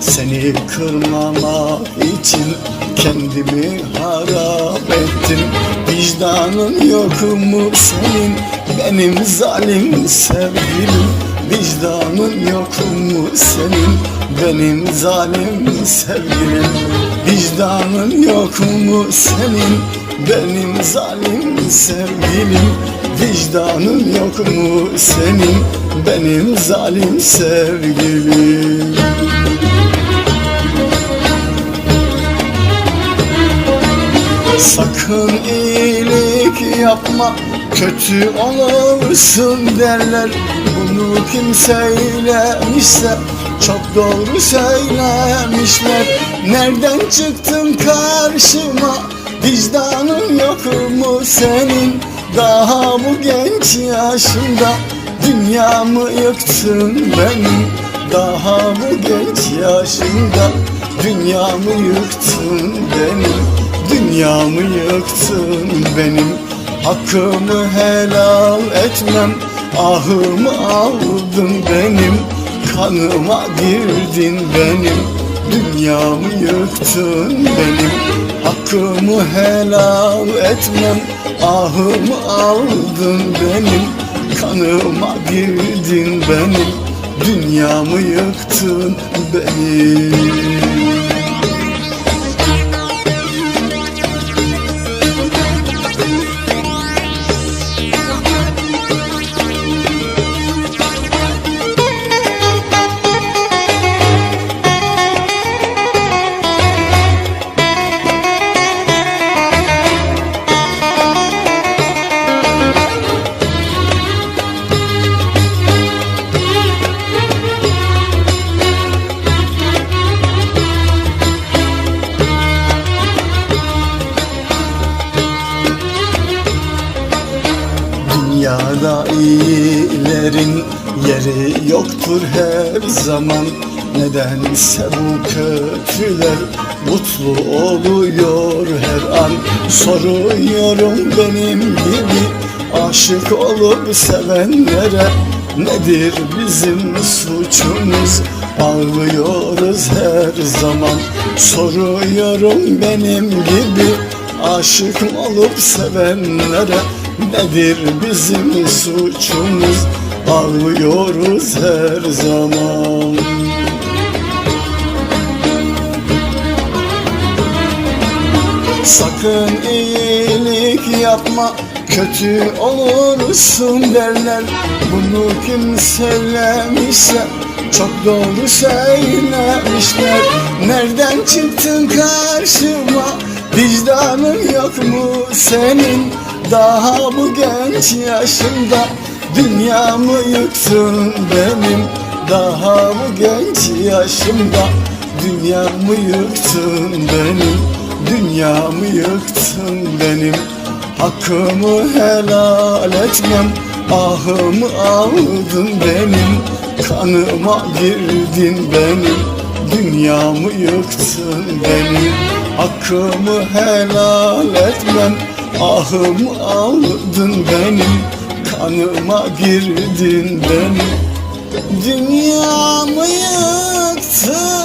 Seni kırmamak için kendimi harap ettim. Vicdanın yok mu senin? Benim zalim sevgilim. Vicdanın yok mu senin? Benim zalim sevgilim. Vicdanın yok mu senin? Benim zalim sevgilim Vicdanın yok mu senin? Benim zalim sevgilim. Sakın iyilik yapma Kötü olursun derler. Bunu kim söylemişse Çok doğru söylemişler. Nereden çıktın karşıma Vicdanın yok mu senin? Daha bu genç yaşında Dünyamı yıktın benim. Daha bu genç yaşında Dünyamı yıktın benim. Dünyamı yıktın benim. Hakkımı helal etmem Ahımı aldın benim. Kanıma girdin benim. Dünyamı yıktın benim Hakkımı helal etmem Ahımı aldın benim. Kanıma girdin benim Dünyamı yıktın benim Dünyada iyilerin yeri yoktur her zaman. Nedense bu kötüler mutlu oluyor her an. Soruyorum benim gibi aşık olup sevenlere Nedir bizim suçumuz? Ağlıyoruz her zaman. Soruyorum benim gibi aşık olup sevenlere Nedir bizim suçumuz? Ağlıyoruz her zaman. Sakın iyilik yapma Kötü olursun derler. Bunu kim söylemişse Çok doğru söylemişler. Nereden çıktın karşıma? Vicdanın yok mu senin Daha bu genç yaşında Dünyamı yıktın benim. Daha bu genç yaşımda Dünyamı yıktın benim. Dünyamı yıktın benim. Hakkımı helal etmem Ahımı aldın benim. Kanıma girdin benim Dünyamı yıktın benim. Hakkımı helal etmem Ahımı aldın benim Kanıma girdin benim Dünyamı yıktın